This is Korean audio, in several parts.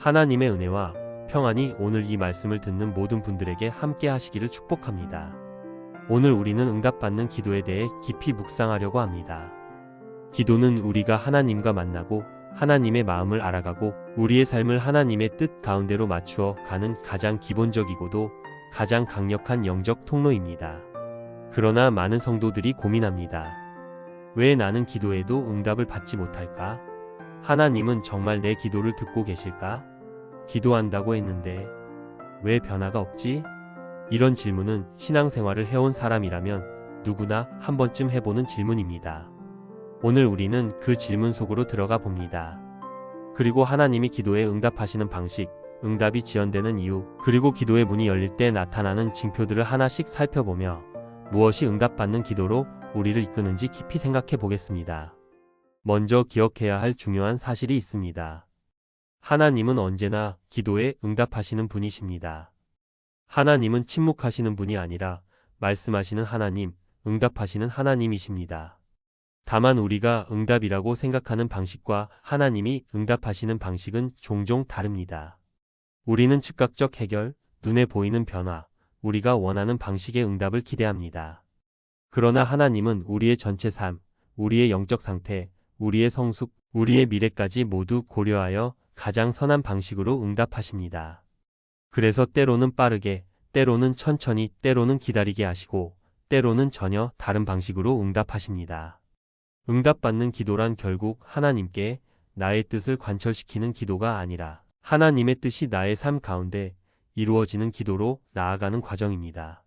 하나님의 은혜와 평안이 오늘 이 말씀을 듣는 모든 분들에게 함께 하시기를 축복합니다. 오늘 우리는 응답받는 기도에 대해 깊이 묵상하려고 합니다. 기도는 우리가 하나님과 만나고 하나님의 마음을 알아가고 우리의 삶을 하나님의 뜻 가운데로 맞추어 가는 가장 기본적이고도 가장 강력한 영적 통로입니다. 그러나 많은 성도들이 고민합니다. 왜 나는 기도해도 응답을 받지 못할까? 하나님은 정말 내 기도를 듣고 계실까? 기도한다고 했는데 왜 변화가 없지? 이런 질문은 신앙생활을 해온 사람이라면 누구나 한 번쯤 해보는 질문입니다. 오늘 우리는 그 질문 속으로 들어가 봅니다. 그리고 하나님이 기도에 응답하시는 방식, 응답이 지연되는 이유, 그리고 기도의 문이 열릴 때 나타나는 징표들을 하나씩 살펴보며 무엇이 응답받는 기도로 우리를 이끄는지 깊이 생각해 보겠습니다. 먼저 기억해야 할 중요한 사실이 있습니다. 하나님은 언제나 기도에 응답하시는 분이십니다. 하나님은 침묵하시는 분이 아니라 말씀하시는 하나님, 응답하시는 하나님이십니다. 다만 우리가 응답이라고 생각하는 방식과 하나님이 응답하시는 방식은 종종 다릅니다. 우리는 즉각적 해결, 눈에 보이는 변화, 우리가 원하는 방식의 응답을 기대합니다. 그러나 하나님은 우리의 전체 삶, 우리의 영적 상태, 우리의 성숙, 우리의 미래까지 모두 고려하여 가장 선한 방식으로 응답하십니다. 그래서 때로는 빠르게, 때로는 천천히, 때로는 기다리게 하시고, 때로는 전혀 다른 방식으로 응답하십니다. 응답받는 기도란 결국 하나님께 나의 뜻을 관철시키는 기도가 아니라 하나님의 뜻이 나의 삶 가운데 이루어지는 기도로 나아가는 과정입니다.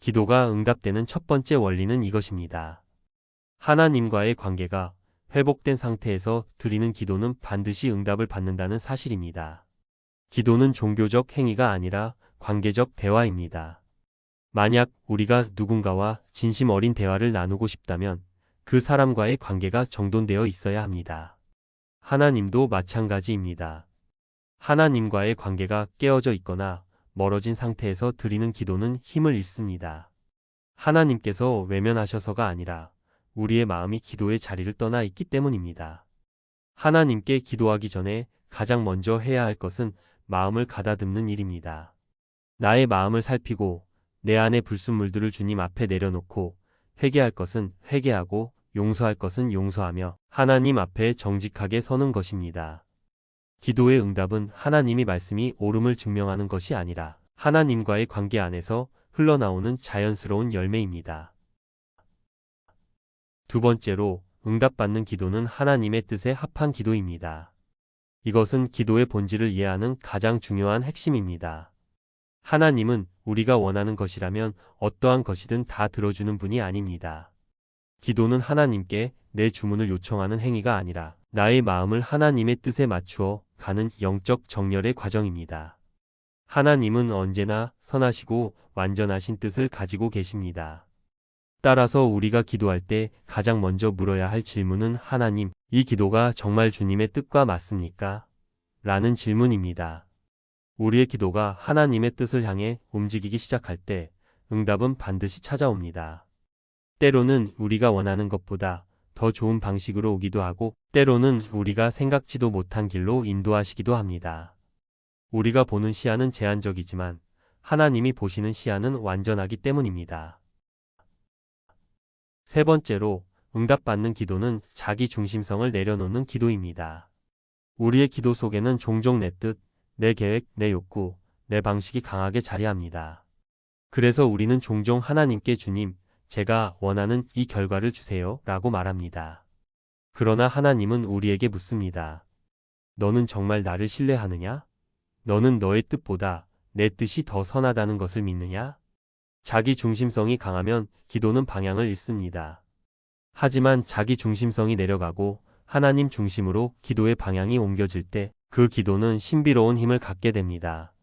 기도가 응답되는 첫 번째 원리는 이것입니다. 하나님과의 관계가 회복된 상태에서 드리는 기도는 반드시 응답을 받는다는 사실입니다. 기도는 종교적 행위가 아니라 관계적 대화입니다. 만약 우리가 누군가와 진심 어린 대화를 나누고 싶다면 그 사람과의 관계가 정돈되어 있어야 합니다. 하나님도 마찬가지입니다. 하나님과의 관계가 깨어져 있거나 멀어진 상태에서 드리는 기도는 힘을 잃습니다. 하나님께서 외면하셔서가 아니라 우리의 마음이 기도의 자리를 떠나 있기 때문입니다. 하나님께 기도하기 전에 가장 먼저 해야 할 것은 마음을 가다듬는 일입니다. 나의 마음을 살피고 내 안의 불순물들을 주님 앞에 내려놓고 회개할 것은 회개하고 용서할 것은 용서하며 하나님 앞에 정직하게 서는 것입니다. 기도의 응답은 하나님이 말씀이 옳음을 증명하는 것이 아니라 하나님과의 관계 안에서 흘러나오는 자연스러운 열매입니다. 두 번째로 응답받는 기도는 하나님의 뜻에 합한 기도입니다. 이것은 기도의 본질을 이해하는 가장 중요한 핵심입니다. 하나님은 우리가 원하는 것이라면 어떠한 것이든 다 들어주는 분이 아닙니다. 기도는 하나님께 내 주문을 요청하는 행위가 아니라 나의 마음을 하나님의 뜻에 맞추어 가는 영적 정렬의 과정입니다. 하나님은 언제나 선하시고 완전하신 뜻을 가지고 계십니다. 따라서 우리가 기도할 때 가장 먼저 물어야 할 질문은 하나님, 이 기도가 정말 주님의 뜻과 맞습니까? 라는 질문입니다. 우리의 기도가 하나님의 뜻을 향해 움직이기 시작할 때 응답은 반드시 찾아옵니다. 때로는 우리가 원하는 것보다 더 좋은 방식으로 오기도 하고 때로는 우리가 생각지도 못한 길로 인도하시기도 합니다. 우리가 보는 시야는 제한적이지만 하나님이 보시는 시야는 완전하기 때문입니다. 세 번째로 응답받는 기도는 자기 중심성을 내려놓는 기도입니다. 우리의 기도 속에는 종종 내 뜻, 내 계획, 내 욕구, 내 방식이 강하게 자리합니다. 그래서 우리는 종종 하나님께 주님, 제가 원하는 이 결과를 주세요 라고 말합니다. 그러나 하나님은 우리에게 묻습니다. 너는 정말 나를 신뢰하느냐? 너는 너의 뜻보다 내 뜻이 더 선하다는 것을 믿느냐? 자기 중심성이 강하면 기도는 방향을 잃습니다. 하지만 자기 중심성이 내려가고 하나님 중심으로 기도의 방향이 옮겨질 때 그 기도는 신비로운 힘을 갖게 됩니다.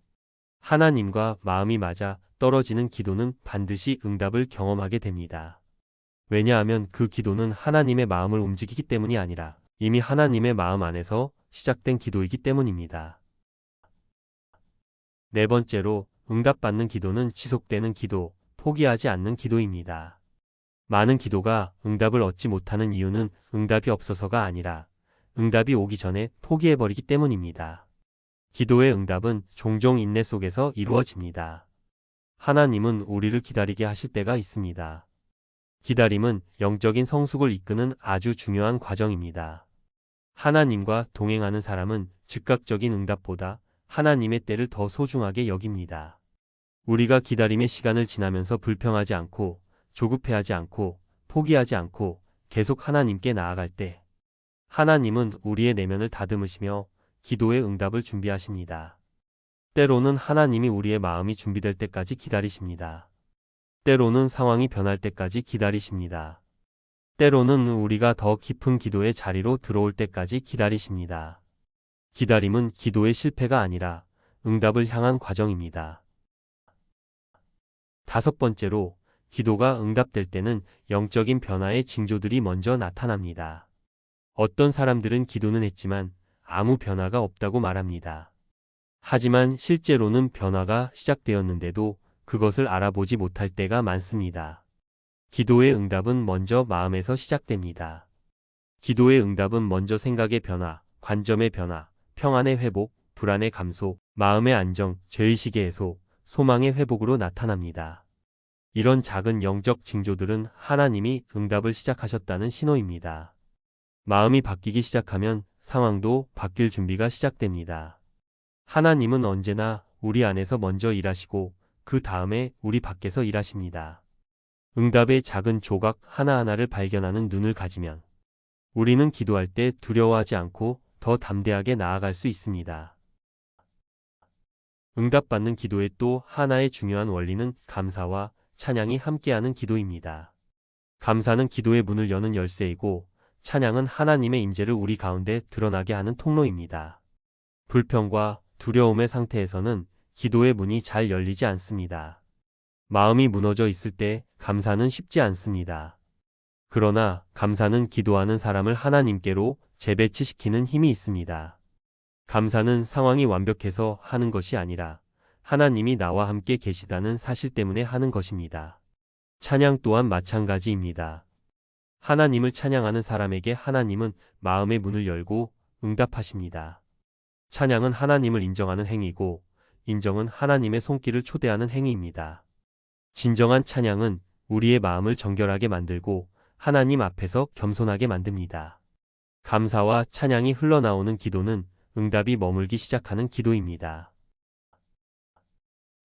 하나님과 마음이 맞아 떨어지는 기도는 반드시 응답을 경험하게 됩니다. 왜냐하면 그 기도는 하나님의 마음을 움직이기 때문이 아니라 이미 하나님의 마음 안에서 시작된 기도이기 때문입니다. 네 번째로 응답받는 기도는 지속되는 기도, 포기하지 않는 기도입니다. 많은 기도가 응답을 얻지 못하는 이유는 응답이 없어서가 아니라 응답이 오기 전에 포기해버리기 때문입니다. 기도의 응답은 종종 인내 속에서 이루어집니다. 하나님은 우리를 기다리게 하실 때가 있습니다. 기다림은 영적인 성숙을 이끄는 아주 중요한 과정입니다. 하나님과 동행하는 사람은 즉각적인 응답보다 하나님의 때를 더 소중하게 여깁니다. 우리가 기다림의 시간을 지나면서 불평하지 않고 조급해하지 않고 포기하지 않고 계속 하나님께 나아갈 때 하나님은 우리의 내면을 다듬으시며 기도의 응답을 준비하십니다. 때로는 하나님이 우리의 마음이 준비될 때까지 기다리십니다. 때로는 상황이 변할 때까지 기다리십니다. 때로는 우리가 더 깊은 기도의 자리로 들어올 때까지 기다리십니다. 기다림은 기도의 실패가 아니라 응답을 향한 과정입니다. 다섯 번째로 기도가 응답될 때는 영적인 변화의 징조들이 먼저 나타납니다. 어떤 사람들은 기도는 했지만 아무 변화가 없다고 말합니다. 하지만 실제로는 변화가 시작되었는데도 그것을 알아보지 못할 때가 많습니다. 기도의 응답은 먼저 마음에서 시작됩니다. 기도의 응답은 먼저 생각의 변화, 관점의 변화, 평안의 회복, 불안의 감소, 마음의 안정, 죄의식의 해소, 소망의 회복으로 나타납니다. 이런 작은 영적 징조들은 하나님이 응답을 시작하셨다는 신호입니다. 마음이 바뀌기 시작하면 상황도 바뀔 준비가 시작됩니다. 하나님은 언제나 우리 안에서 먼저 일하시고 그 다음에 우리 밖에서 일하십니다. 응답의 작은 조각 하나하나를 발견하는 눈을 가지면 우리는 기도할 때 두려워하지 않고 더 담대하게 나아갈 수 있습니다. 응답받는 기도의 또 하나의 중요한 원리는 감사와 찬양이 함께하는 기도입니다. 감사는 기도의 문을 여는 열쇠이고 찬양은 하나님의 임재를 우리 가운데 드러나게 하는 통로입니다. 불평과 두려움의 상태에서는 기도의 문이 잘 열리지 않습니다. 마음이 무너져 있을 때 감사는 쉽지 않습니다. 그러나 감사는 기도하는 사람을 하나님께로 재배치시키는 힘이 있습니다. 감사는 상황이 완벽해서 하는 것이 아니라 하나님이 나와 함께 계시다는 사실 때문에 하는 것입니다. 찬양 또한 마찬가지입니다. 하나님을 찬양하는 사람에게 하나님은 마음의 문을 열고 응답하십니다. 찬양은 하나님을 인정하는 행위고 인정은 하나님의 손길을 초대하는 행위입니다. 진정한 찬양은 우리의 마음을 정결하게 만들고 하나님 앞에서 겸손하게 만듭니다. 감사와 찬양이 흘러나오는 기도는 응답이 머물기 시작하는 기도입니다.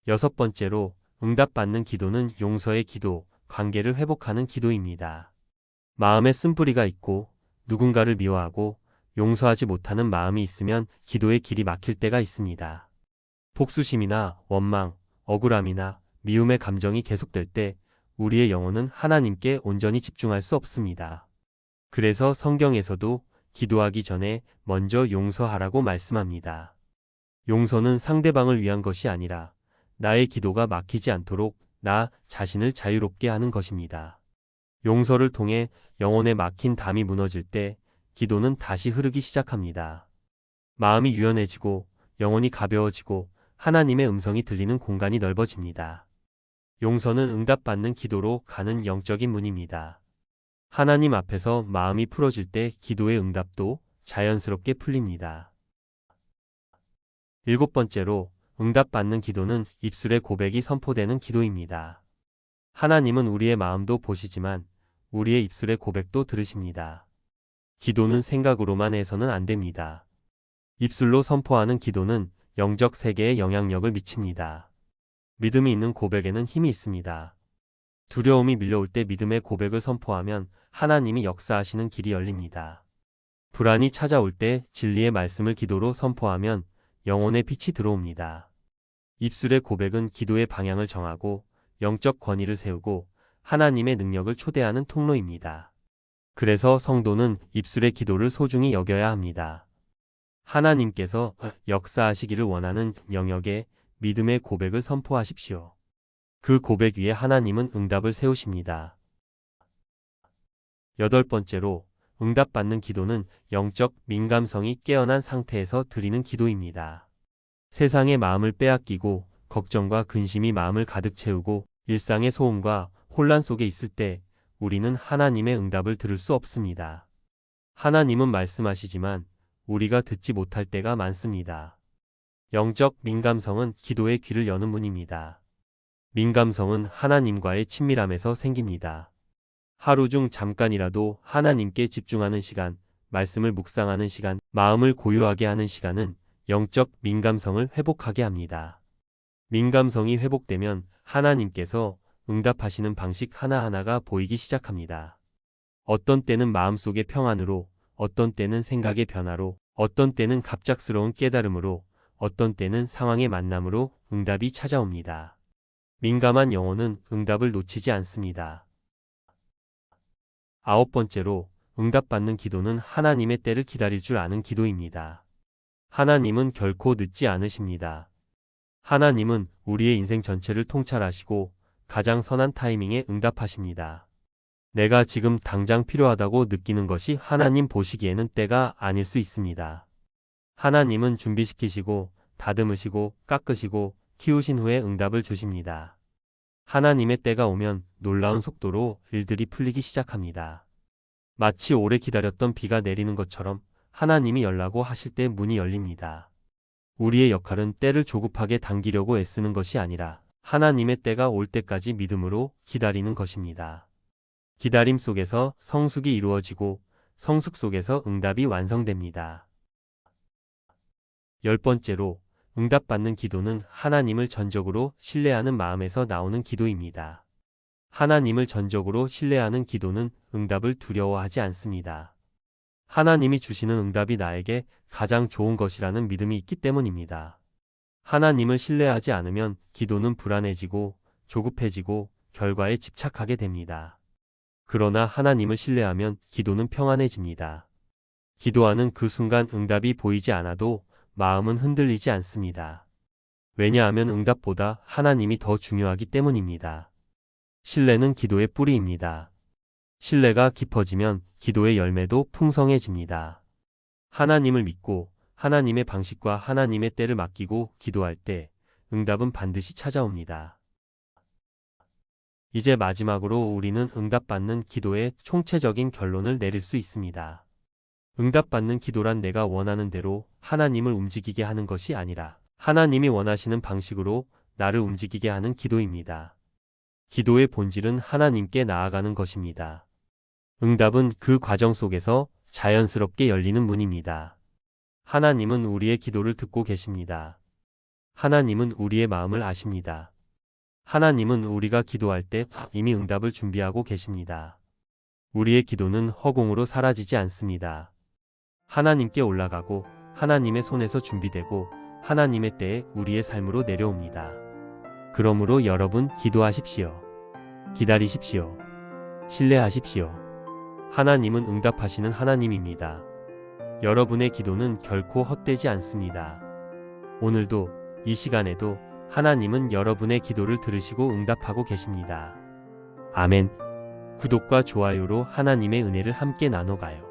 여섯 번째로 응답받는 기도는 용서의 기도, 관계를 회복하는 기도입니다. 마음에 쓴뿌리가 있고 누군가를 미워하고 용서하지 못하는 마음이 있으면 기도의 길이 막힐 때가 있습니다. 복수심이나 원망, 억울함이나 미움의 감정이 계속될 때 우리의 영혼은 하나님께 온전히 집중할 수 없습니다. 그래서 성경에서도 기도하기 전에 먼저 용서하라고 말씀합니다. 용서는 상대방을 위한 것이 아니라 나의 기도가 막히지 않도록 나 자신을 자유롭게 하는 것입니다. 용서를 통해 영혼에 막힌 담이 무너질 때 기도는 다시 흐르기 시작합니다. 마음이 유연해지고 영혼이 가벼워지고 하나님의 음성이 들리는 공간이 넓어집니다. 용서는 응답받는 기도로 가는 영적인 문입니다. 하나님 앞에서 마음이 풀어질 때 기도의 응답도 자연스럽게 풀립니다. 일곱 번째로 응답받는 기도는 입술의 고백이 선포되는 기도입니다. 하나님은 우리의 마음도 보시지만 우리의 입술의 고백도 들으십니다. 기도는 생각으로만 해서는 안 됩니다. 입술로 선포하는 기도는 영적 세계에 영향력을 미칩니다. 믿음이 있는 고백에는 힘이 있습니다. 두려움이 밀려올 때 믿음의 고백을 선포하면 하나님이 역사하시는 길이 열립니다. 불안이 찾아올 때 진리의 말씀을 기도로 선포하면 영혼의 빛이 들어옵니다. 입술의 고백은 기도의 방향을 정하고 영적 권위를 세우고 하나님의 능력을 초대하는 통로입니다. 그래서 성도는 입술의 기도를 소중히 여겨야 합니다. 하나님께서 역사하시기를 원하는 영역에 믿음의 고백을 선포하십시오. 그 고백 위에 하나님은 응답을 세우십니다. 여덟 번째로 응답받는 기도는 영적 민감성이 깨어난 상태에서 드리는 기도입니다. 세상의 마음을 빼앗기고 걱정과 근심이 마음을 가득 채우고 일상의 소음과 혼란 속에 있을 때 우리는 하나님의 응답을 들을 수 없습니다. 하나님은 말씀하시지만 우리가 듣지 못할 때가 많습니다. 영적 민감성은 기도의 귀를 여는 문입니다. 민감성은 하나님과의 친밀함에서 생깁니다. 하루 중 잠깐이라도 하나님께 집중하는 시간, 말씀을 묵상하는 시간, 마음을 고요하게 하는 시간은 영적 민감성을 회복하게 합니다. 민감성이 회복되면 하나님께서 응답하시는 방식 하나하나가 보이기 시작합니다. 어떤 때는 마음속의 평안으로, 어떤 때는 생각의 변화로, 어떤 때는 갑작스러운 깨달음으로, 어떤 때는 상황의 만남으로 응답이 찾아옵니다. 민감한 영혼은 응답을 놓치지 않습니다. 아홉 번째로 응답받는 기도는 하나님의 때를 기다릴 줄 아는 기도입니다. 하나님은 결코 늦지 않으십니다. 하나님은 우리의 인생 전체를 통찰하시고 가장 선한 타이밍에 응답하십니다. 내가 지금 당장 필요하다고 느끼는 것이 하나님 보시기에는 때가 아닐 수 있습니다. 하나님은 준비시키시고 다듬으시고 깎으시고 키우신 후에 응답을 주십니다. 하나님의 때가 오면 놀라운 속도로 일들이 풀리기 시작합니다. 마치 오래 기다렸던 비가 내리는 것처럼 하나님이 열라고 하실 때 문이 열립니다. 우리의 역할은 때를 조급하게 당기려고 애쓰는 것이 아니라 하나님의 때가 올 때까지 믿음으로 기다리는 것입니다. 기다림 속에서 성숙이 이루어지고 성숙 속에서 응답이 완성됩니다. 열 번째로 응답받는 기도는 하나님을 전적으로 신뢰하는 마음에서 나오는 기도입니다. 하나님을 전적으로 신뢰하는 기도는 응답을 두려워하지 않습니다. 하나님이 주시는 응답이 나에게 가장 좋은 것이라는 믿음이 있기 때문입니다. 하나님을 신뢰하지 않으면 기도는 불안해지고 조급해지고 결과에 집착하게 됩니다. 그러나 하나님을 신뢰하면 기도는 평안해집니다. 기도하는 그 순간 응답이 보이지 않아도 마음은 흔들리지 않습니다. 왜냐하면 응답보다 하나님이 더 중요하기 때문입니다. 신뢰는 기도의 뿌리입니다. 신뢰가 깊어지면 기도의 열매도 풍성해집니다. 하나님을 믿고 하나님의 방식과 하나님의 때를 맡기고 기도할 때 응답은 반드시 찾아옵니다. 이제 마지막으로 우리는 응답받는 기도의 총체적인 결론을 내릴 수 있습니다. 응답받는 기도란 내가 원하는 대로 하나님을 움직이게 하는 것이 아니라 하나님이 원하시는 방식으로 나를 움직이게 하는 기도입니다. 기도의 본질은 하나님께 나아가는 것입니다. 응답은 그 과정 속에서 자연스럽게 열리는 문입니다. 하나님은 우리의 기도를 듣고 계십니다. 하나님은 우리의 마음을 아십니다. 하나님은 우리가 기도할 때 이미 응답을 준비하고 계십니다. 우리의 기도는 허공으로 사라지지 않습니다. 하나님께 올라가고 하나님의 손에서 준비되고 하나님의 때에 우리의 삶으로 내려옵니다. 그러므로 여러분 기도하십시오. 기다리십시오. 신뢰하십시오. 하나님은 응답하시는 하나님입니다. 여러분의 기도는 결코 헛되지 않습니다. 오늘도 이 시간에도 하나님은 여러분의 기도를 들으시고 응답하고 계십니다. 아멘. 구독과 좋아요로 하나님의 은혜를 함께 나눠가요.